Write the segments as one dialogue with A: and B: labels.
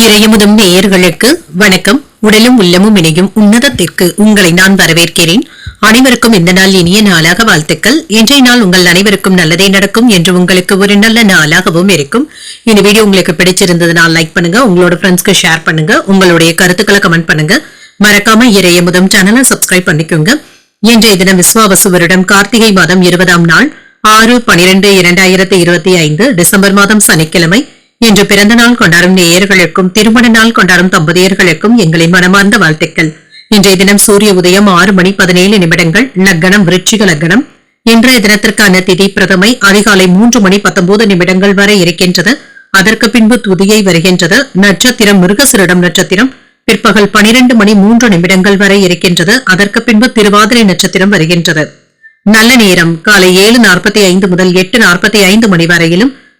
A: இறையமுதும் நேயர்களுக்கு வணக்கம். உடலும் உள்ளமும் இணையும் உன்னதத்திற்கு உங்களை நான் வரவேற்கிறேன். அனைவருக்கும் இந்த நாள் இனிய நாளாக வாழ்த்துக்கள். இன்றைய நாள் உங்கள் அனைவருக்கும் நல்லதே நடக்கும் என்று உங்களுக்கு ஒரு நல்ல நாளாகவும் இருக்கும். இந்த வீடியோ உங்களுக்கு பிடிச்சிருந்ததுனால் லைக் பண்ணுங்க உங்களோட ஃப்ரெண்ட்ஸ்க்கு ஷேர் பண்ணுங்க உங்களுடைய கருத்துக்களை கமெண்ட் பண்ணுங்க. மறக்காம இறையமுதம் சேனலை சப்ஸ்கிரைப் பண்ணிக்கோங்க. இன்றைய தினம் விஸ்வாவசு வருடம் கார்த்திகை மாதம் இருபதாம் நாள் ஆறு பனிரெண்டு இரண்டாயிரத்தி இருபத்தி ஐந்து டிசம்பர் மாதம் சனிக்கிழமை. இன்று பிறந்த நாள் கொண்டாடும் நேயர்களுக்கும் திருமண நாள் கொண்டாடும் தம்பதியர்களுக்கும் எங்களின் மனமார்ந்த வாழ்த்துக்கள். இன்றைய தினம் சூரிய உதயம் ஆறு மணி பதினேழு நிமிடங்கள். லக்னம் விருட்சிக லக்னம். இன்றைய தினத்திற்கான திதி பிரதமை அதிகாலை மூன்று மணி பத்தொன்பது நிமிடங்கள் வரை இருக்கின்றது. அதற்கு பின்பு துதியை வருகின்றது. நட்சத்திரம் மிருகசிரிடம் நட்சத்திரம். பிற்பகல் பனிரெண்டு மணி மூன்று நிமிடங்கள் வரை இருக்கின்றது. அதற்கு பின்பு திருவாதிரை நட்சத்திரம் வருகின்றது. நல்ல நேரம் காலை ஏழு நாற்பத்தி ஐந்து முதல் எட்டு நாற்பத்தி ஐந்து மணி வரையிலும்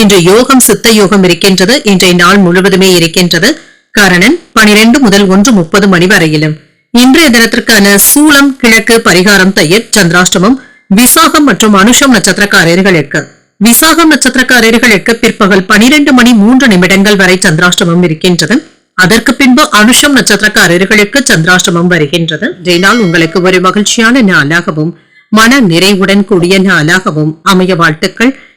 A: இன்று யோகம் சித்த யோகம் இருக்கின்றது. இன்றைய நாள் முழுவதுமே இருக்கின்றது. கரணன் பனிரெண்டு முதல் ஒன்று முப்பது மணி வரையிலும். இன்றைய தினத்திற்கான சூளம் கிழக்கு பரிகாரம் தயிர் சந்திராஷ்டமம் விசாகம் மற்றும் அனுஷம் நட்சத்திரக்காரர்களுக்கு. விசாகம் நட்சத்திரக்காரர்களுக்கு பிற்பகல் பனிரெண்டு மணி மூன்று நிமிடங்கள் வரை சந்திராஷ்டமம் இருக்கின்றது. அதற்கு பின்பு அனுஷம் நட்சத்திரக்காரர்களுக்கு சந்திராஷ்டமம் வருகின்றது. இன்றைய உங்களுக்கு ஒரு மகிழ்ச்சியான நாளாகவும் மன நிறைவுடன் கூடிய நாளாகவும் அமைய வாழ்த்துக்கள்.